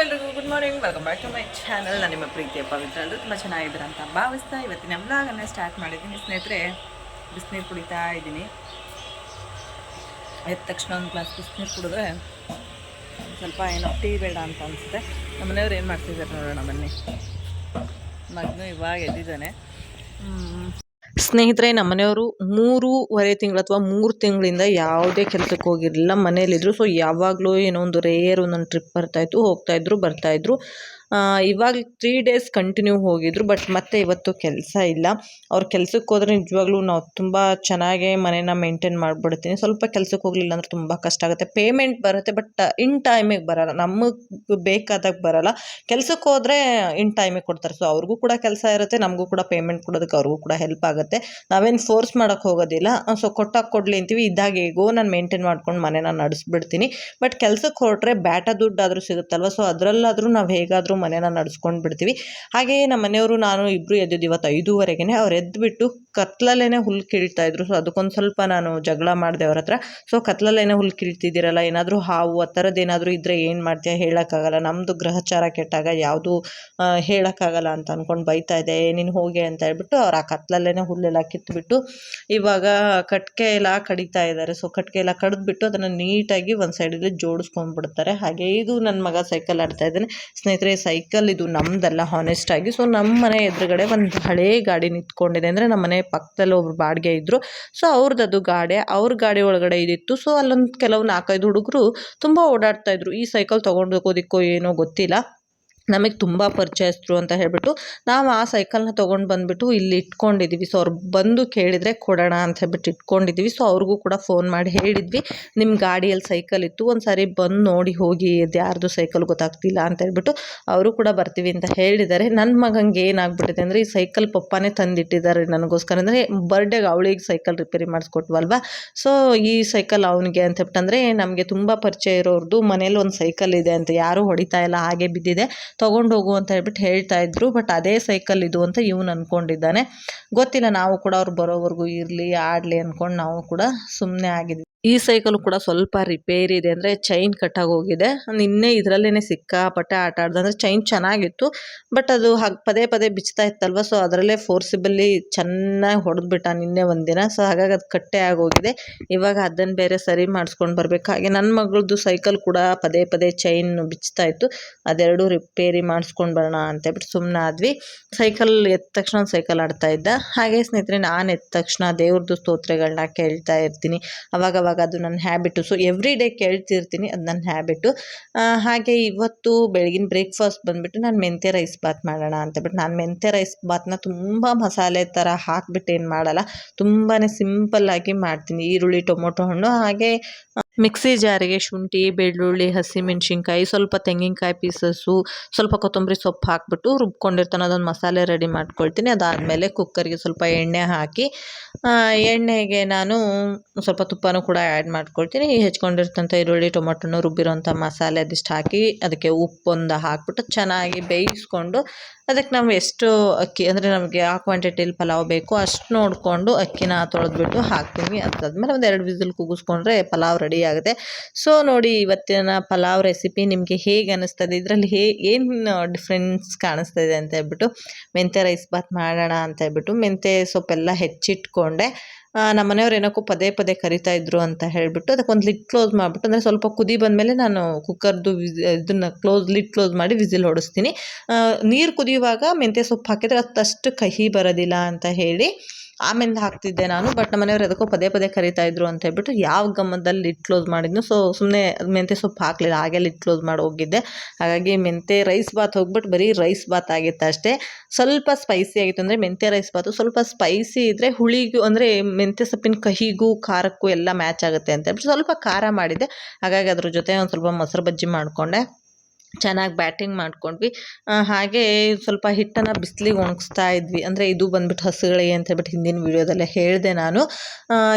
ಎಲ್ರಿಗೂ good morning welcome back to my channel ನಾನು ನಿಮ್ಮ ಪ್ರೀತಿಯ ಪವಿತ್ರ ಎಲ್ಲರೂ ತುಂಬ ಚೆನ್ನಾಗಿದ್ದೀರ ಅಂತ ಭಾವಿಸ್ತಾ ಇವತ್ತಿನ ವ್ಲಾಗನ್ನು ಸ್ಟಾರ್ಟ್ ಮಾಡಿದ್ದೀನಿ. ಸ್ನೇಹಿತರೆ, ಬಿಸಿನೀರು ಕುಡಿತಾ ಇದ್ದೀನಿ. ಎದ್ದ ತಕ್ಷಣ ಒಂದು ಗ್ಲಾಸ್ ಬಿಸಿನೀರು ಕುಡಿದ್ರೆ ಸ್ವಲ್ಪ ಏನೋ ಟೀ ಬೇಡ ಅಂತ ಅನಿಸುತ್ತೆ. ನಮ್ಮ ಮನೆಯವ್ರು ಏನು ಮಾಡ್ತಿದ್ದಾರೆ ನೋಡೋಣ ಬನ್ನಿ. ಮಗನು ಇವಾಗ ಎದ್ದಿದ್ದಾನೆ. ಸ್ನೇಹಿತರೆ ನಮ್ಮ ಮನೆಯವರು ಮೂರುವರೆ ತಿಂಗಳು ಅಥವಾ ಮೂರು ತಿಂಗಳಿಂದ ಯಾವುದೇ ಕೆಲಸಕ್ಕೆ ಹೋಗಿರಲಿಲ್ಲ ಮನೇಲಿದ್ರು ಸೊ ಯಾವಾಗಲೂ ಏನೋ ಒಂದು ರೇರ್ ಒಂದೊಂದು ಟ್ರಿಪ್ ಬರ್ತಾಯಿತ್ತು ಹೋಗ್ತಾಯಿದ್ರು ಬರ್ತಾಯಿದ್ರು ಇವಾಗ ತ್ರೀ ಡೇಸ್ ಕಂಟಿನ್ಯೂ ಹೋಗಿದ್ರು ಬಟ್ ಮತ್ತೆ ಇವತ್ತು ಕೆಲಸ ಇಲ್ಲ. ಅವ್ರ ಕೆಲ್ಸಕ್ಕೆ ಹೋದ್ರೆ ನಿಜವಾಗ್ಲೂ ನಾವು ತುಂಬ ಚೆನ್ನಾಗೇ ಮನೇನ ಮೇಂಟೈನ್ ಮಾಡಿಬಿಡ್ತೀನಿ. ಸ್ವಲ್ಪ ಕೆಲ್ಸಕ್ಕೆ ಹೋಗಲಿಲ್ಲ ಅಂದರೆ ತುಂಬ ಕಷ್ಟ ಆಗುತ್ತೆ. ಪೇಮೆಂಟ್ ಬರುತ್ತೆ ಬಟ್ ಇನ್ ಟೈಮಿಗೆ ಬರೋಲ್ಲ. ನಮಗೆ ಬೇಕಾದಾಗ ಬರೋಲ್ಲ. ಕೆಲ್ಸಕ್ಕೆ ಹೋದರೆ ಇನ್ ಟೈಮಿಗೆ ಕೊಡ್ತಾರೆ. ಸೊ ಅವ್ರಿಗೂ ಕೂಡ ಕೆಲಸ ಇರುತ್ತೆ, ನಮಗೂ ಕೂಡ ಪೇಮೆಂಟ್ ಕೊಡೋದಕ್ಕೆ ಅವ್ರಿಗೂ ಕೂಡ ಹೆಲ್ಪ್ ಆಗುತ್ತೆ. ನಾವೇನು ಫೋರ್ಸ್ ಮಾಡೋಕ್ಕೆ ಹೋಗೋದಿಲ್ಲ. ಸೊ ಕೊಟ್ಟಾಗ ಕೊಡಲಿ ಅಂತೀವಿ. ಇದ್ದಾಗ ಹೇಗೋ ನಾನು ಮೇಂಟೈನ್ ಮಾಡ್ಕೊಂಡು ಮನೇನ ನಡೆಸ್ಬಿಡ್ತೀನಿ. ಬಟ್ ಕೆಲಸಕ್ಕೆ ಹೊರಟ್ರೆ ಬ್ಯಾಟ ದುಡ್ಡಾದರೂ ಸಿಗುತ್ತಲ್ವ? ಸೊ ಅದರಲ್ಲಾದರೂ ನಾವು ಹೇಗಾದರೂ ಮನೇನ ನಡ್ಸ್ಕೊಂಡು ಬಿಡ್ತೀವಿ ಹಾಗೆಯೇ ನಮ್ಮ ಮನೆಯವರು ನಾನು ಇಬ್ಬರು ಎದ್ದಿದ್ದು ಇವತ್ತು ಐದೂವರೆಗೆ ಅವ್ರು ಎದ್ದುಬಿಟ್ಟು ಕತ್ಲಲ್ಲೇ ಹುಲ್ಲು ಕೀಳ್ತಾ ಇದ್ರು. ಸೊ ಅದಕ್ಕೊಂದು ಸ್ವಲ್ಪ ನಾನು ಜಗಳ ಮಾಡಿದೆ ಅವ್ರ ಹತ್ರ. ಸೊ ಕತ್ಲಲ್ಲೇನೆ ಹುಲ್ಲು ಕೀಳ್ತಿದ್ದೀರಲ್ಲ, ಏನಾದರೂ ಹಾವು ಆ ಥರದ್ದು ಏನಾದರೂ ಇದ್ದರೆ ಏನು ಮಾಡ್ತೀಯ? ಹೇಳೋಕ್ಕಾಗಲ್ಲ. ನಮ್ಮದು ಗ್ರಹಚಾರ ಕೆಟ್ಟಾಗ ಯಾವುದು ಹೇಳೋಕ್ಕಾಗಲ್ಲ ಅಂತ ಅಂದ್ಕೊಂಡು ಬೈತಾ ಇದೆ ನೀನು ಹೋಗಿ ಅಂತ ಹೇಳ್ಬಿಟ್ಟು ಅವ್ರು ಆ ಕತ್ಲಲ್ಲೇ ಹುಲ್ಲೆಲ್ಲ ಕಿತ್ತುಬಿಟ್ಟು ಇವಾಗ ಕಟ್ಕೆ ಎಲ್ಲ ಕಡಿತಾ ಇದ್ದಾರೆ ಸೊ ಕಟ್ಕೆ ಎಲ್ಲ ಕಡಿದ್ಬಿಟ್ಟು ಅದನ್ನು ನೀಟಾಗಿ ಒಂದು ಸೈಡಲ್ಲಿ ಜೋಡಿಸ್ಕೊಂಡ್ಬಿಡ್ತಾರೆ. ಹಾಗೆ ಇದು ನನ್ನ ಮಗ ಸೈಕಲ್ ಆಡ್ತಾ ಇದ್ದಾನೆ. ಸ್ನೇಹಿತರೆ ಸೈಕಲ್ ಇದು ನಮ್ಮದಲ್ಲ ಹಾನೆಸ್ಟ್ ಆಗಿ. ಸೊ ನಮ್ಮ ಮನೆ ಎದುರುಗಡೆ ಒಂದು ಹಳೇ ಗಾಡಿ ನಿಂತ್ಕೊಂಡಿದೆ. ಅಂದರೆ ನಮ್ಮ ಮನೆ ಪಕ್ಕದಲ್ಲಿ ಒಬ್ರು ಬಾಡಿಗೆ ಇದ್ದರು ಸೊ ಅವ್ರದ್ದು ಗಾಡಿ, ಅವ್ರ ಗಾಡಿ ಒಳಗಡೆ ಇದಿತ್ತು. ಸೊ ಅಲ್ಲೊಂದು ಕೆಲವು ನಾಲ್ಕೈದು ಹುಡುಗರು ತುಂಬ ಓಡಾಡ್ತಾ ಇದ್ರು. ಈ ಸೈಕಲ್ ತೊಗೊಂಡು ಹೋಗೋದಿಕ್ಕೋ ಏನೋ ಗೊತ್ತಿಲ್ಲ. ನಮಗೆ ತುಂಬ ಪರಿಚಯಸ್ಥರು ಅಂತ ಹೇಳಿಬಿಟ್ಟು ನಾವು ಆ ಸೈಕಲ್ನ ತೊಗೊಂಡು ಬಂದುಬಿಟ್ಟು ಇಲ್ಲಿ ಇಟ್ಕೊಂಡಿದ್ದೀವಿ ಸೊ ಅವ್ರು ಬಂದು ಕೇಳಿದರೆ ಕೊಡೋಣ ಅಂತ ಹೇಳ್ಬಿಟ್ಟು ಇಟ್ಕೊಂಡಿದ್ದೀವಿ ಸೊ ಅವ್ರಿಗೂ ಕೂಡ ಫೋನ್ ಮಾಡಿ ಹೇಳಿದ್ವಿ. ನಿಮ್ಮ ಗಾಡಿಯಲ್ಲಿ ಸೈಕಲ್ ಇತ್ತು. ಒಂದು ಸಾರಿ ಬಂದು ನೋಡಿ ಹೋಗಿ ಇದು ಯಾರ್ದು ಸೈಕಲ್ ಗೊತ್ತಾಗ್ತಿಲ್ಲ ಅಂತ ಹೇಳ್ಬಿಟ್ಟು ಅವರು ಕೂಡ ಬರ್ತೀವಿ ಅಂತ ಹೇಳಿದ್ದಾರೆ ನನ್ನ ಮಗಂಗೆ ಏನಾಗ್ಬಿಟ್ಟಿದೆ ಅಂದರೆ ಈ ಸೈಕಲ್ ಪಪ್ಪಾನೇ ತಂದಿಟ್ಟಿದ್ದಾರೆ ನನಗೋಸ್ಕರ. ಅಂದರೆ ಬರ್ಡೇಗೆ ಅವಳಿಗೆ ಸೈಕಲ್ ರಿಪೇರಿ ಮಾಡಿಸ್ಕೊಟ್ವಲ್ವ? ಸೊ ಈ ಸೈಕಲ್ ಅವನಿಗೆ ಅಂತ ಹೇಳ್ಬಿಟ್ಟು ನಮಗೆ ತುಂಬ ಪರಿಚಯ ಇರೋರ್ದು ಮನೇಲಿ ಒಂದು ಸೈಕಲ್ ಇದೆ ಅಂತ. ಯಾರೂ ಹೊಡಿತಾ ಇಲ್ಲ. ಹಾಗೆ ಬಿದ್ದಿದೆ. ತೊಗೊಂಡು ಹೋಗು ಅಂತ ಹೇಳ್ಬಿಟ್ಟು ಹೇಳ್ತಾ ಇದ್ರು ಬಟ್ ಅದೇ ಸೈಕಲ್ ಇದು ಅಂತ ಇವನು ಅನ್ಕೊಂಡಿದ್ದಾನೆ. ಗೊತ್ತಿಲ್ಲ, ನಾವು ಕೂಡ ಅವ್ರು ಬರೋವರೆಗೂ ಇರಲಿ, ಆಡಲಿ ಅಂದ್ಕೊಂಡು ನಾವು ಕೂಡ ಸುಮ್ಮನೆ ಆಗಿದ್ವಿ. ಈ ಸೈಕಲ್ ಕೂಡ ಸ್ವಲ್ಪ ರಿಪೇರಿ ಇದೆ. ಅಂದರೆ ಚೈನ್ ಕಟ್ಟಾಗಿ ಹೋಗಿದೆ. ನಿನ್ನೆ ಇದರಲ್ಲೇ ಸಿಕ್ಕಾಪಟ್ಟೆ ಆಟ ಆಡ್ದೆ. ಅಂದರೆ ಚೈನ್ ಚೆನ್ನಾಗಿತ್ತು. ಬಟ್ ಅದು ಹಾಗೆ ಪದೇ ಪದೇ ಬಿಚ್ತಾ ಇತ್ತಲ್ವ? ಸೊ ಅದರಲ್ಲೇ ಫೋರ್ಸಿಬಲಿ ಚೆನ್ನಾಗಿ ಹೊಡೆದ್ಬಿಟ್ಟ ನಿನ್ನೆ ಒಂದಿನ ಸೊ ಹಾಗಾಗಿ ಅದು ಕಟ್ಟೆ ಆಗೋಗಿದೆ ಇವಾಗ ಅದನ್ನು ಬೇರೆ ಸರಿ ಮಾಡಿಸ್ಕೊಂಡು ಬರಬೇಕು. ಹಾಗೆ ನನ್ನ ಮಗಳದ್ದು ಸೈಕಲ್ ಕೂಡ ಪದೇ ಪದೇ ಚೈನ್ ಬಿಚ್ತಾ ಇತ್ತು. ಅದೆರಡು ರಿಪೇರಿ ಮಾಡಿಸ್ಕೊಂಡು ಬರೋಣ ಅಂತೇಳ್ಬಿಟ್ಟು ಸುಮ್ಮನೆ ಆದ್ವಿ. ಸೈಕಲ್ ಎದ್ದ ತಕ್ಷಣ ಸೈಕಲ್ ಆಡ್ತಾ ಇದ್ದ. ಹಾಗೆ ಸ್ನೇಹಿತರೆ, ನಾನು ಎದ್ದ ತಕ್ಷಣ ದೇವ್ರದ್ದು ಸ್ತೋತ್ರಗಳನ್ನ ಕೇಳ್ತಾ ಇರ್ತೀನಿ. ಅವಾಗ ಅವಾಗ ಅದು ನನ್ನ ಹ್ಯಾಬಿಟು ಸೊ ಎವ್ರಿ ಡೇ ಕೇಳ್ತಿರ್ತೀನಿ ಅದು ನನ್ನ ಹ್ಯಾಬಿಟು ಹಾಗೆ ಇವತ್ತು ಬೆಳಗಿನ ಬ್ರೇಕ್ಫಾಸ್ಟ್ ಬಂದುಬಿಟ್ಟು ನಾನು ಮೆಂತ್ಯ ರೈಸ್ ಬಾತ್ ಮಾಡೋಣ ಅಂತೇಳ್ಬಿಟ್ಟು ನಾನು ಮೆಂತ್ಯ ರೈಸ್ ಬಾತ್ನ ತುಂಬ ಮಸಾಲೆ ಥರ ಹಾಕ್ಬಿಟ್ಟು ಏನು ಮಾಡಲ್ಲ ತುಂಬಾ ಸಿಂಪಲ್ಲಾಗಿ ಮಾಡ್ತೀನಿ ಈರುಳ್ಳಿ, ಟೊಮೊಟೊ ಹಣ್ಣು, ಹಾಗೆ ಮಿಕ್ಸಿ ಜಾರಿಗೆ ಶುಂಠಿ, ಬೆಳ್ಳುಳ್ಳಿ, ಹಸಿಮೆಣ್ಸಿನ್ಕಾಯಿ, ಸ್ವಲ್ಪ ತೆಂಗಿನಕಾಯಿ ಪೀಸಸ್ಸು, ಸ್ವಲ್ಪ ಕೊತ್ತಂಬರಿ ಸೊಪ್ಪು ಹಾಕ್ಬಿಟ್ಟು ರುಬ್ಕೊಂಡಿರ್ತಾನೆ. ಅದೊಂದು ಮಸಾಲೆ ರೆಡಿ ಮಾಡ್ಕೊಳ್ತೀನಿ. ಅದಾದಮೇಲೆ ಕುಕ್ಕರ್ಗೆ ಸ್ವಲ್ಪ ಎಣ್ಣೆ ಹಾಕಿ ಎಣ್ಣೆಗೆ ನಾನು ಸ್ವಲ್ಪ ತುಪ್ಪನೂ ಕೂಡ ಆ್ಯಡ್ ಮಾಡ್ಕೊಳ್ತೀನಿ. ಹೆಚ್ಕೊಂಡಿರ್ತಂಥ ಈರುಳ್ಳಿ, ಟೊಮೊಟೊನು ರುಬ್ಬಿರೋಂಥ ಮಸಾಲೆ ಅದಿಷ್ಟು ಹಾಕಿ, ಅದಕ್ಕೆ ಉಪ್ಪೊಂದು ಹಾಕ್ಬಿಟ್ಟು ಚೆನ್ನಾಗಿ ಬೇಯಿಸ್ಕೊಂಡು ಅದಕ್ಕೆ ನಾವು ಎಷ್ಟು ಅಕ್ಕಿ, ಅಂದರೆ ನಮಗೆ ಆ ಕ್ವಾಂಟಿಟಿಲಿ ಪಲಾವ್ ಬೇಕು ಅಷ್ಟು ನೋಡಿಕೊಂಡು ಅಕ್ಕಿನ ತೊಳೆದ್ಬಿಟ್ಟು ಹಾಕ್ತೀವಿ. ಅದಾದ್ಮೇಲೆ ಒಂದು ಎರಡು ವಿಸಿಲ್ ಕೂಗಿಸ್ಕೊಂಡ್ರೆ ಪಲಾವ್ ರೆಡಿ ಆಗುತ್ತೆ. ಸೊ ನೋಡಿ ಇವತ್ತಿನ ಪಲಾವ್ ರೆಸಿಪಿ ನಿಮಗೆ ಹೇಗೆ ಅನ್ನಿಸ್ತದೆ ಇದರಲ್ಲಿ ಹೇ, ಏನು ಡಿಫ್ರೆನ್ಸ್ ಕಾಣಿಸ್ತಾ ಇದೆ ಅಂತ ಹೇಳ್ಬಿಟ್ಟು ಮೆಂತ್ಯ ರೈಸ್ ಬಾತ್ ಮಾಡೋಣ ಅಂತ ಹೇಳ್ಬಿಟ್ಟು ಮೆಂತ್ಯ ಸೊಪ್ಪೆಲ್ಲ ಹೆಚ್ಚಿಟ್ಕೊಂಡೆ. ನಮ್ಮ ಮನೆಯವ್ರು ಏನಕ್ಕೂ ಪದೇ ಪದೇ ಕರಿತಾ ಇದ್ರು ಅಂತ ಹೇಳಿಬಿಟ್ಟು ಅದಕ್ಕೊಂದು ಲಿಡ್ ಕ್ಲೋಸ್ ಮಾಡಿಬಿಟ್ಟು, ಅಂದರೆ ಸ್ವಲ್ಪ ಕುದಿ ಬಂದಮೇಲೆ ನಾನು ಕುಕ್ಕರ್ದು ಇದನ್ನು ಕ್ಲೋಸ್ ಲಿಡ್ ಕ್ಲೋಸ್ ಮಾಡಿ ವಿಸಿಲ್ ಹೊಡಿಸ್ತೀನಿ. ನೀರು ಕುದಿಯುವಾಗ ಮೆಂತ್ಯ ಸೊಪ್ಪು ಹಾಕಿದರೆ ಅಷ್ಟು ಕಹಿ ಬರೋದಿಲ್ಲ ಅಂತ ಹೇಳಿ ಆಮೇಲೆ ಹಾಕ್ತಿದ್ದೆ ನಾನು ಬಟ್ ನಮ್ಮನೆಯವ್ರು ಅದಕ್ಕೂ ಪದೇ ಪದೇ ಕರಿತಾ ಇದ್ರು ಅಂತ ಹೇಳ್ಬಿಟ್ಟು ಯಾವ ಗಮ್ಮದಲ್ಲಿ ಲಿಡ್ ಕ್ಲೋಸ್ ಮಾಡಿದ್ನು ಸೊ ಸುಮ್ಮನೆ ಮೆಂತ್ಯ ಸೊಪ್ಪು ಹಾಕಲಿಲ್ಲ, ಹಾಗೆ ಲಿಡ್ ಕ್ಲೋಸ್ ಮಾಡಿ ಹೋಗಿದ್ದೆ. ಹಾಗಾಗಿ ಮೆಂತ್ಯ ರೈಸ್ ಬಾತ್ ಹೋಗ್ಬಿಟ್ಟು ಬರೀ ರೈಸ್ ಬಾತ್ ಆಗಿತ್ತು ಅಷ್ಟೇ. ಸ್ವಲ್ಪ ಸ್ಪೈಸಿ ಆಗಿತ್ತು ಅಂದರೆ ಮೆಂತ್ಯ ರೈಸ್ ಬಾತು ಸ್ವಲ್ಪ ಸ್ಪೈಸಿ ಇದ್ದರೆ ಹುಳಿಗೂ ಅಂದರೆ ಮೆಂತ್ಯ ಸೊಪ್ಪಿನ ಕಹಿಗೂ, ಖಾರಕ್ಕೂ ಎಲ್ಲ ಮ್ಯಾಚ್ ಆಗುತ್ತೆ ಅಂತ ಹೇಳ್ಬಿಟ್ಟು ಸ್ವಲ್ಪ ಖಾರ ಮಾಡಿದ್ದೆ. ಹಾಗಾಗಿ ಅದ್ರ ಜೊತೆ ಒಂದು ಸ್ವಲ್ಪ ಮೊಸರು ಬಜ್ಜಿ ಮಾಡಿಕೊಂಡೆ. ಚೆನ್ನಾಗಿ ಬ್ಯಾಟಿಂಗ್ ಮಾಡ್ಕೊಂಡ್ವಿ. ಹಾಗೆ ಸ್ವಲ್ಪ ಹಿಟ್ಟನ್ನು ಬಿಸಿಲಿಗೆ ಒಣಗಿಸ್ತಾ ಇದ್ವಿ. ಅಂದರೆ ಇದು ಬಂದ್ಬಿಟ್ಟು ಹಸುಗಳಿಗೆ ಅಂತ ಹೇಳ್ಬಿಟ್ಟು ಹಿಂದಿನ ವೀಡಿಯೋದಲ್ಲೇ ಹೇಳಿದೆ ನಾನು.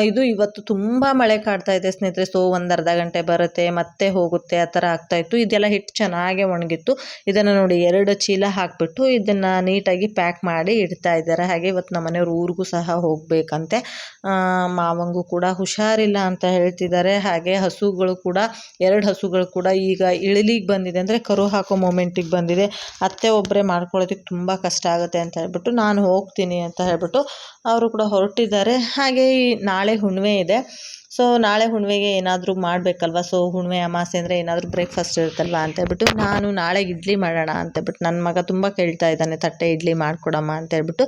ಇದು ಇವತ್ತು ತುಂಬ ಮಳೆ ಕಾಡ್ತಾ ಇದೆ ಸ್ನೇಹಿತರೆ. ಸೊ, ಒಂದು ಅರ್ಧ ಗಂಟೆ ಬರುತ್ತೆ, ಮತ್ತೆ ಹೋಗುತ್ತೆ, ಆ ಥರ ಆಗ್ತಾಯಿತ್ತು ಇದೆಲ್ಲ ಹಿಟ್ಟು ಚೆನ್ನಾಗೇ ಒಣಗಿತ್ತು. ಇದನ್ನು ನೋಡಿ ಎರಡು ಚೀಲ ಹಾಕಿಬಿಟ್ಟು ಇದನ್ನು ನೀಟಾಗಿ ಪ್ಯಾಕ್ ಮಾಡಿ ಇಡ್ತಾ ಇದ್ದಾರೆ. ಹಾಗೆ ಇವತ್ತು ನಮ್ಮ ಮನೆಯವ್ರ ಊರಿಗೂ ಸಹ ಹೋಗಬೇಕಂತೆ. ಮಾವಂಗೂ ಕೂಡ ಹುಷಾರಿಲ್ಲ ಅಂತ ಹೇಳ್ತಿದ್ದಾರೆ. ಹಾಗೆ ಹಸುಗಳು ಕೂಡ, ಎರಡು ಹಸುಗಳು ಕೂಡ ಈಗ ಇಳಿಲಿಗೆ ಬಂದಿದೆ. ಅಂದರೆ ಕರು ಹಾಕೋ ಮೊಮೆಂಟಿಗೆ ಬಂದಿದೆ. ಅತ್ತೆ ಒಬ್ಬರೇ ಮಾಡ್ಕೊಳ್ಳೋದಕ್ಕೆ ತುಂಬ ಕಷ್ಟ ಆಗುತ್ತೆ ಅಂತ ಹೇಳ್ಬಿಟ್ಟು ನಾನು ಹೋಗ್ತೀನಿ ಅಂತ ಹೇಳ್ಬಿಟ್ಟು ಅವರು ಕೂಡ ಹೊರಟಿದ್ದಾರೆ. ಹಾಗೆ ನಾಳೆ ಹುಣ್ಣಿಮೆ ಇದೆ. ಸೊ ನಾಳೆ ಹುಣ್ಣಿಮೆಗೆ ಏನಾದರೂ ಮಾಡಬೇಕಲ್ವ? ಸೊ ಹುಣ್ಣಿಮೆ ಅಮಾಸೆ ಅಂದರೆ ಏನಾದರೂ ಬ್ರೇಕ್ಫಾಸ್ಟ್ ಇರುತ್ತಲ್ವ ಅಂತ ಹೇಳ್ಬಿಟ್ಟು ನಾನು ನಾಳೆ ಇಡ್ಲಿ ಮಾಡೋಣ ಅಂತ ಹೇಳ್ಬಿಟ್ಟು ನನ್ನ ಮಗ ತುಂಬ ಕೇಳ್ತಾ ಇದ್ದಾನೆ, ತಟ್ಟೆ ಇಡ್ಲಿ ಮಾಡಿಕೊಡಮ್ಮ ಅಂತ ಹೇಳ್ಬಿಟ್ಟು.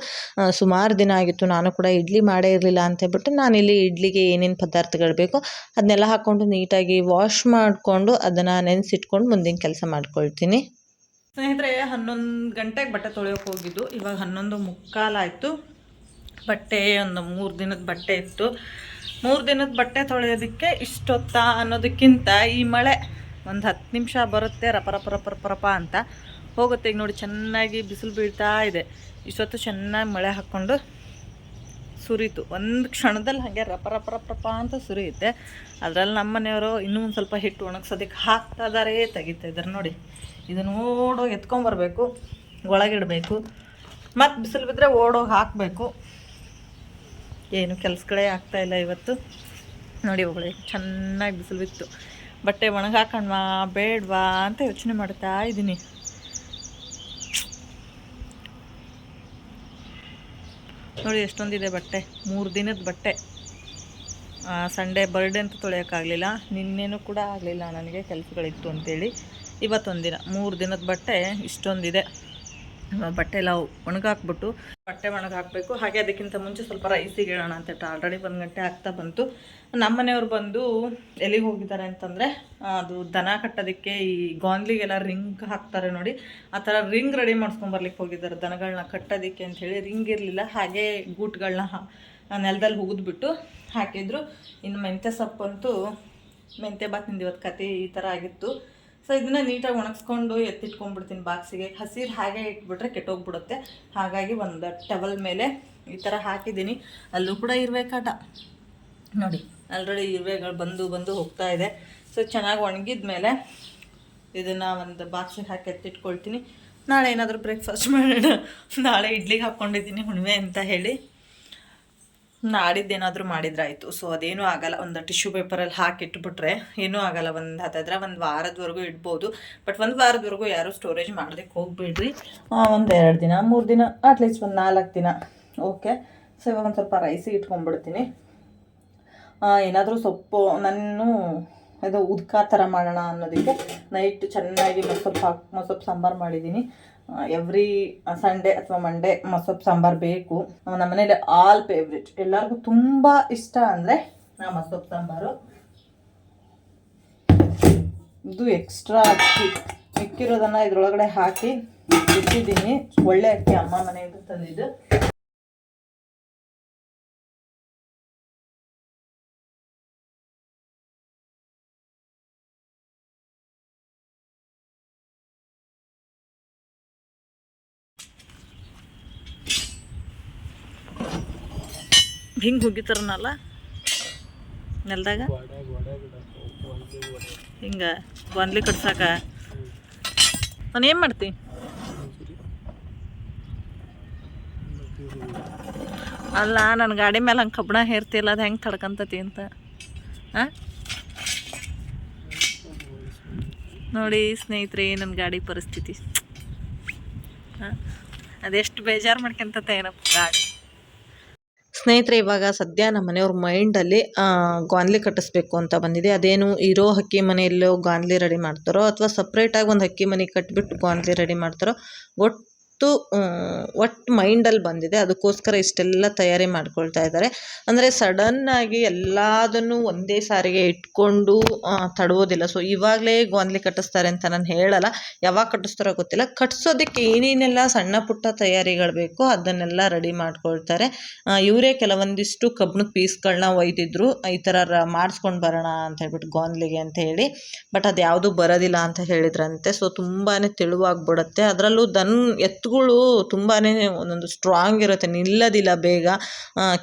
ಸುಮಾರು ದಿನ ಆಗಿತ್ತು, ನಾನು ಕೂಡ ಇಡ್ಲಿ ಮಾಡೇ ಇರಲಿಲ್ಲ ಅಂತ ಹೇಳ್ಬಿಟ್ಟು ನಾನಿಲ್ಲಿ ಇಡ್ಲಿಗೆ ಏನೇನು ಪದಾರ್ಥಗಳು ಬೇಕೋ ಅದನ್ನೆಲ್ಲ ಹಾಕ್ಕೊಂಡು ನೀಟಾಗಿ ವಾಶ್ ಮಾಡಿಕೊಂಡು ಅದನ್ನು ನೆನೆಸಿಟ್ಕೊಂಡು ಮುಂದಿನ ಕೆಲಸ ಮಾಡ್ಕೊಳ್ತೀನಿ. ಸ್ನೇಹಿತರೆ, ಹನ್ನೊಂದು ಗಂಟೆಗೆ ಬಟ್ಟೆ ತೊಳೆಯೋಕೆ ಹೋಗಿದ್ದು. ಇವಾಗ ಹನ್ನೊಂದು ಮುಕ್ಕಾಲಾಯಿತು ಬಟ್ಟೆ ಒಂದು ಮೂರು ದಿನದ ಬಟ್ಟೆ ಇತ್ತು. ಮೂರು ದಿನದ ಬಟ್ಟೆ ತೊಳೆಯೋದಕ್ಕೆ ಇಷ್ಟೊತ್ತ ಅನ್ನೋದಕ್ಕಿಂತ ಈ ಮಳೆ ಒಂದು ಹತ್ತು ನಿಮಿಷ ಬರುತ್ತೆ, ರಪ ರಪ ರಪ ರಪ ರಪ ಅಂತ. ಹೋಗುತ್ತೆ ಈಗ ನೋಡಿ, ಚೆನ್ನಾಗಿ ಬಿಸಿಲು ಬೀಳ್ತಾ ಇದೆ. ಇಷ್ಟೊತ್ತು ಚೆನ್ನಾಗಿ ಮಳೆ ಹಾಕ್ಕೊಂಡು ಸುರಿತು. ಒಂದು ಕ್ಷಣದಲ್ಲಿ ಹಾಗೆ ರಪರಪರಪ್ರಪ ರಪ ರಪ ರಪ ಅಂತ ಸುರಿಯುತ್ತೆ. ಅದರಲ್ಲಿ ನಮ್ಮ ಮನೆಯವರು ಇನ್ನೂ ಒಂದು ಸ್ವಲ್ಪ ಹಿಟ್ಟು ಒಣಗ್ಸೋದಕ್ಕೆ ಹಾಕ್ತಾ ಇದ್ದಾರೆ ತೆಗಿತಾ ಇದ್ದಾರೆ ನೋಡಿ. ಇದನ್ನು ಓಡೋಗಿ ಎತ್ಕೊಂಬರ್ಬೇಕು ಒಳಗಿಡಬೇಕು. ಮತ್ತು ಬಿಸಿಲು ಬಿದ್ದರೆ ಓಡೋಗಿ ಹಾಕಬೇಕು. ಏನು ಕೆಲಸಗಳೇ ಆಗ್ತಾಯಿಲ್ಲ ಇವತ್ತು. ನೋಡಿ ಒಬ್ಬಳೆ ಚೆನ್ನಾಗಿ ಬಿಸಿಲು ಬಿತ್ತು. ಬಟ್ಟೆ ಒಣಗಾಕಣ್ವಾ ಬೇಡವಾ ಅಂತ ಯೋಚನೆ ಮಾಡ್ತಾ ಇದ್ದೀನಿ. ನೋಡಿ ಎಷ್ಟೊಂದಿದೆ ಬಟ್ಟೆ, ಮೂರು ದಿನದ ಬಟ್ಟೆ. ಸಂಡೇ ಬರ್ಡೇ ಅಂತ ತೊಳೆಯೋಕ್ಕಾಗಲಿಲ್ಲ, ನಿನ್ನೆನೂ ಕೂಡ ಆಗಲಿಲ್ಲ ನನಗೆ ಕೆಲಸಗಳಿತ್ತು ಅಂತೇಳಿ. ಇವತ್ತೊಂದಿನ, ಮೂರು ದಿನದ ಬಟ್ಟೆ ಇಷ್ಟೊಂದಿದೆ. ಬಟ್ಟೆ ಎಲ್ಲ ಒಣಗಾಕ್ಬಿಟ್ಟು ಬಟ್ಟೆ ಒಣಗಾಕಬೇಕು. ಹಾಗೆ ಅದಕ್ಕಿಂತ ಮುಂಚೆ ಸ್ವಲ್ಪ ರೈಸಿಗೆ ಇಡೋಣ ಅಂತ ಆಲ್ರೆಡಿ ಒಂದು ಗಂಟೆ ಆಗ್ತಾ ಬಂತು. ನಮ್ಮ ಮನೆಯವ್ರು ಬಂದು ಎಲ್ಲಿಗೆ ಹೋಗಿದ್ದಾರೆ ಅಂತಂದರೆ ಅದು ದನ ಕಟ್ಟೋದಕ್ಕೆ ಈ ಗಾನ್ಲಿಗೆಲ್ಲ ರಿಂಗ್ ಹಾಕ್ತಾರೆ ನೋಡಿ. ಆ ಥರ ರಿಂಗ್ ರೆಡಿ ಮಾಡ್ಸ್ಕೊಂಬರ್ಲಿಕ್ಕೆ ಹೋಗಿದ್ದಾರೆ ದನಗಳನ್ನ ಕಟ್ಟೋದಕ್ಕೆ ಅಂಥೇಳಿ ರಿಂಗ್ ಇರಲಿಲ್ಲ, ಹಾಗೆ ಗೂಟ್ಗಳನ್ನ ನೆಲದಲ್ಲಿ ಹುಗಿದ್ಬಿಟ್ಟು ಹಾಕಿದ್ರು. ಇನ್ನು ಮೆಂತ್ಯ ಸೊಪ್ಪಂತೂ ಮೆಂತ್ಯ ಬಾತ್ ಇವತ್ತು ಕತೆ ಈ ಥರ ಆಗಿತ್ತು. ಸೊ ಇದನ್ನು ನೀಟಾಗಿ ಒಣಗಿಸ್ಕೊಂಡು ಎತ್ತಿಟ್ಕೊಂಡ್ಬಿಡ್ತೀನಿ ಬಾಕ್ಸಿಗೆ. ಹಸಿರು ಹಾಗೆ ಇಟ್ಬಿಟ್ರೆ ಕೆಟ್ಟೋಗ್ಬಿಡುತ್ತೆ. ಹಾಗಾಗಿ ಒಂದು ಟವಲ್ ಮೇಲೆ ಈ ಥರ ಹಾಕಿದ್ದೀನಿ. ಅಲ್ಲೂ ಕೂಡ ಇರಬೇಕಾಟ ನೋಡಿ ಆಲ್ರೆಡಿ ಇರುವೆಗಳು ಬಂದು ಬಂದು ಹೋಗ್ತಾ ಇದೆ. ಸೊ ಚೆನ್ನಾಗಿ ಒಣಗಿದ ಮೇಲೆ ಇದನ್ನು ಒಂದು ಬಾಕ್ಸಿಗೆ ಹಾಕಿ ಎತ್ತಿಟ್ಕೊಳ್ತೀನಿ. ನಾಳೆ ಏನಾದರೂ ಬ್ರೇಕ್ಫಾಸ್ಟ್ ಮಾಡೋಣ. ನಾಳೆ ಇಡ್ಲಿಗೆ ಹಾಕ್ಕೊಂಡಿದ್ದೀನಿ ಹುಣ್ಣಿಮೆ ಅಂತ ಹೇಳಿ. ನಾಡಿದ್ದೇನಾದರೂ ಮಾಡಿದ್ರಾಯ್ತು. ಸೊ ಅದೇನೂ ಆಗಲ್ಲ. ಒಂದು ಟಿಶ್ಯೂ ಪೇಪರಲ್ಲಿ ಹಾಕಿಟ್ಬಿಟ್ರೆ ಏನೂ ಆಗಲ್ಲ. ಒಂದು ಹತ್ತಿರ ಒಂದು ವಾರದವರೆಗೂ ಇಡ್ಬೋದು. ಬಟ್ ಒಂದು ವಾರದವರೆಗೂ ಯಾರೂ ಸ್ಟೋರೇಜ್ ಮಾಡೋದಕ್ಕೆ ಹೋಗ್ಬೇಡ್ರಿ. ಒಂದು ಎರಡು ದಿನ, ಮೂರು ದಿನ ಅಟ್ಲೀಸ್ಟ್ ಒಂದು ನಾಲ್ಕು ದಿನ. ಓಕೆ ಸೊ ಇವಾಗ ಒಂದು ಸ್ವಲ್ಪ ರೈಸಿ ಇಟ್ಕೊಂಡ್ಬಿಡ್ತೀನಿ. ಏನಾದರೂ ಸೊಪ್ಪು ನಾನು ಇದು ಉದ್ಕ ಥರ ಮಾಡೋಣ ಅನ್ನೋದಕ್ಕೆ ನೈಟ್ ಚೆನ್ನಾಗಿ ಹಾಕಿ ಮೊಸಪ್ಪು ಸಾಂಬಾರು ಮಾಡಿದ್ದೀನಿ. ಎವ್ರಿ ಸಂಡೇ ಅಥವಾ ಮಂಡೇ ಮೊಸಪ್ಪು ಸಾಂಬಾರು ಬೇಕು. ನಮ್ಮ ಮನೇಲಿ ಆಲ್ ಫೇವ್ರೆಟ್ ಎಲ್ಲರಿಗೂ ತುಂಬ ಇಷ್ಟ ಅಂದರೆ ನಾ ಮೊಸಪ್ಪು ಸಾಂಬಾರು. ಇದು ಎಕ್ಸ್ಟ್ರಾ ಅಕ್ಕಿ. ಮಿಕ್ಕಿರೋದನ್ನು ಇದ್ರೊಳಗಡೆ ಹಾಕಿ ಇಟ್ಟಿದ್ದೀನಿ. ಒಳ್ಳೆ ಅಕ್ಕಿ ಅಮ್ಮ ಮನೆಯಿಂದ ತಂದಿದ್ದು. ಹಿಂಗೆ ಹುಗಿತಾರನಲ್ಲ ನೆಲದಾಗ? ಹಿಂಗೆ ಗೊಂದ್ಲಿ ಕಟ್ಸಾಕ? ನಾನು ಏನು ಮಾಡ್ತಿ? ಅಲ್ಲ ನನ್ನ ಗಾಡಿ ಮೇಲೆ ಹಂಗೆ ಕಬ್ಬಣ ಹೇರ್ತಿಲ್ಲ ಅದು ಹೆಂಗೆ ತಡ್ಕಂತತಿ ಅಂತ. ಹಾಂ ನೋಡಿ ಸ್ನೇಹಿತರೆ ನನ್ನ ಗಾಡಿ ಪರಿಸ್ಥಿತಿ. ಹಾಂ ಅದೆಷ್ಟು ಬೇಜಾರು ಮಾಡ್ಕೊಂತತೆ ಏನಪ್ಪ ಗಾಡಿ? ಸ್ನೇಹಿತರೆ, ಇವಾಗ ಸದ್ಯ ನಮ್ಮ ಮನೆಯವ್ರ ಮೈಂಡಲ್ಲಿ ಗಾನ್ಲಿ ಕಟ್ಟಿಸ್ಬೇಕು ಅಂತ ಬಂದಿದೆ. ಅದೇನು ಇರೋ ಹಕ್ಕಿ ಮನೆಯಲ್ಲೋ ಗಾನ್ಲಿ ರೆಡಿ ಮಾಡ್ತಾರೋ ಅಥವಾ ಸಪ್ರೇಟಾಗಿ ಒಂದು ಹಕ್ಕಿ ಮನೆ ಕಟ್ಟಿಬಿಟ್ಟು ಗಾನ್ಲಿ ರೆಡಿ ಮಾಡ್ತಾರೋ, ಒಟ್ಟು ಅಷ್ಟು ಒಟ್ಟು ಮೈಂಡಲ್ಲಿ ಬಂದಿದೆ. ಅದಕ್ಕೋಸ್ಕರ ಇಷ್ಟೆಲ್ಲ ತಯಾರಿ ಮಾಡ್ಕೊಳ್ತಾ ಇದ್ದಾರೆ. ಅಂದರೆ ಸಡನ್ನಾಗಿ ಎಲ್ಲದನ್ನು ಒಂದೇ ಸಾರಿಗೆ ಇಟ್ಕೊಂಡು ತಡುವುದಿಲ್ಲ ಸೊ ಇವಾಗಲೇ ಗೋಂದ್ಲಿ ಕಟ್ಟಿಸ್ತಾರೆ ಅಂತ ನಾನು ಹೇಳಲ್ಲ. ಯಾವಾಗ ಕಟ್ಟಿಸ್ತಾರೋ ಗೊತ್ತಿಲ್ಲ. ಕಟ್ಸೋದಕ್ಕೆ ಏನೇನೆಲ್ಲ ಸಣ್ಣ ಪುಟ್ಟ ತಯಾರಿಗಳು ಬೇಕೋ ಅದನ್ನೆಲ್ಲ ರೆಡಿ ಮಾಡ್ಕೊಳ್ತಾರೆ. ಇವರೇ ಕೆಲವೊಂದಿಷ್ಟು ಕಬ್ಬಿಣದ ಪೀಸ್ಗಳನ್ನ ಒಯ್ದಿದ್ರು. ಈ ಥರ ಮಾಡಿಸ್ಕೊಂಡು ಬರೋಣ ಅಂತ ಹೇಳ್ಬಿಟ್ಟು ಗೋಂದ್ಲಿಗೆ ಅಂತ ಹೇಳಿ. ಬಟ್ ಅದು ಯಾವುದೂ ಬರೋದಿಲ್ಲ ಅಂತ ಹೇಳಿದ್ರಂತೆ. ಸೊ ತುಂಬಾ ತೆಳುವಾಗ್ಬಿಡುತ್ತೆ. ಅದರಲ್ಲೂ ದನ್ ಎತ್ತು ಎತ್ತುಗಳು ತುಂಬಾ ಒಂದೊಂದು ಸ್ಟ್ರಾಂಗ್ ಇರುತ್ತೆ. ನಿಲ್ಲೋದಿಲ್ಲ ಬೇಗ.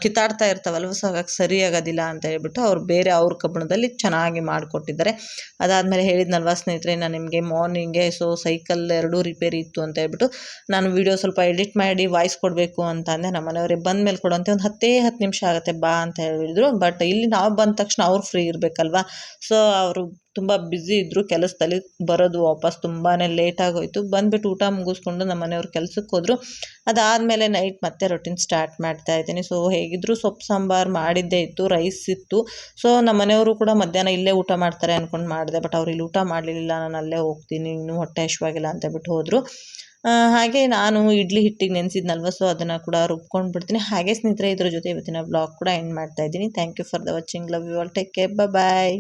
ಕಿತ್ತಾಡ್ತಾ ಇರ್ತಾವಲ್ವ? ಸೊ, ಹಾಗಾಗಿ ಸರಿ ಆಗೋದಿಲ್ಲ ಅಂತ ಹೇಳ್ಬಿಟ್ಟು ಅವ್ರು ಬೇರೆ ಅವ್ರ ಕಬ್ಬಣದಲ್ಲಿ ಚೆನ್ನಾಗಿ ಮಾಡಿಕೊಟ್ಟಿದ್ದಾರೆ. ಅದಾದಮೇಲೆ ಹೇಳಿದ್ನಲ್ವ ಸ್ನೇಹಿತರೆ, ನಾನು ನಿಮಗೆ ಮಾರ್ನಿಂಗೆ ಸೊ ಸೈಕಲ್ ಎರಡೂ ರಿಪೇರಿ ಇತ್ತು ಅಂತ ಹೇಳ್ಬಿಟ್ಟು ನಾನು ವೀಡಿಯೋ ಸ್ವಲ್ಪ ಎಡಿಟ್ ಮಾಡಿ ವಾಯ್ಸ್ ಕೊಡಬೇಕು ಅಂತ ಅಂದೆ. ನಮ್ಮ ಮನೆಯವ್ರಿಗೆ ಬಂದ ಮೇಲೆ ಕೊಡುವಂತೆ ಒಂದು ಹತ್ತೇ ಹತ್ತು ನಿಮಿಷ ಆಗುತ್ತೆ ಬಾ ಅಂತ ಹೇಳಿದ್ರು. ಬಟ್ ಇಲ್ಲಿ ನಾವು ಬಂದ ತಕ್ಷಣ ಅವ್ರು ಫ್ರೀ ಇರಬೇಕಲ್ವ? ಸೊ ಅವರು ತುಂಬ ಬ್ಯುಸಿ ಇದ್ದರು ಕೆಲಸದಲ್ಲಿ ಬರೋದು ವಾಪಸ್ ತುಂಬಾ ಲೇಟ್ ಆಗೋಯಿತು. ಬಂದುಬಿಟ್ಟು ಊಟ ಮುಗಿಸ್ಕೊಂಡು ನಮ್ಮ ಮನೆಯವ್ರು ಕೆಲ್ಸಕ್ಕೆ ಹೋದರು. ಅದಾದಮೇಲೆ ನೈಟ್ ಮತ್ತೆ ರೊಟೀನ್ ಸ್ಟಾರ್ಟ್ ಮಾಡ್ತಾ ಇದ್ದೀನಿ. ಸೊ ಹೇಗಿದ್ದರೂ ಸೊಪ್ಪು ಸಾಂಬಾರು ಮಾಡಿದ್ದೇ ಇತ್ತು ರೈಸ್ ಇತ್ತು. ಸೊ ನಮ್ಮ ಮನೆಯವರು ಕೂಡ ಮಧ್ಯಾಹ್ನ ಇಲ್ಲೇ ಊಟ ಮಾಡ್ತಾರೆ ಅಂದ್ಕೊಂಡು ಮಾಡಿದೆ ಬಟ್ ಅವ್ರು ಇಲ್ಲಿ ಊಟ ಮಾಡಲಿಲ್ಲ, ನಾನು ಅಲ್ಲೇ ಹೋಗ್ತೀನಿ, ಇನ್ನೂ ಹೊಟ್ಟೆ ಹಶ್ವಾಗಿಲ್ಲ ಅಂತ ಬಿಟ್ಟು ಹೋದರು. ಹಾಗೆ ನಾನು ಇಡ್ಲಿ ಹಿಟ್ಟಿಗೆ ನೆನೆಸಿದ್ನಲ್ವ ಸೊ ಅದನ್ನು ಕೂಡ ರುಬ್ಕೊಂಡು ಬಿಡ್ತೀನಿ. ಹಾಗೆ ಸ್ನೇಹಿತರೆ, ಇದ್ರ ಜೊತೆ ಇವತ್ತಿನ ಬ್ಲಾಗ್ ಕೂಡ ಎಂಡ್ ಮಾಡ್ತಾ ಇದ್ದೀನಿ. Thank you for the watching love you all take care bye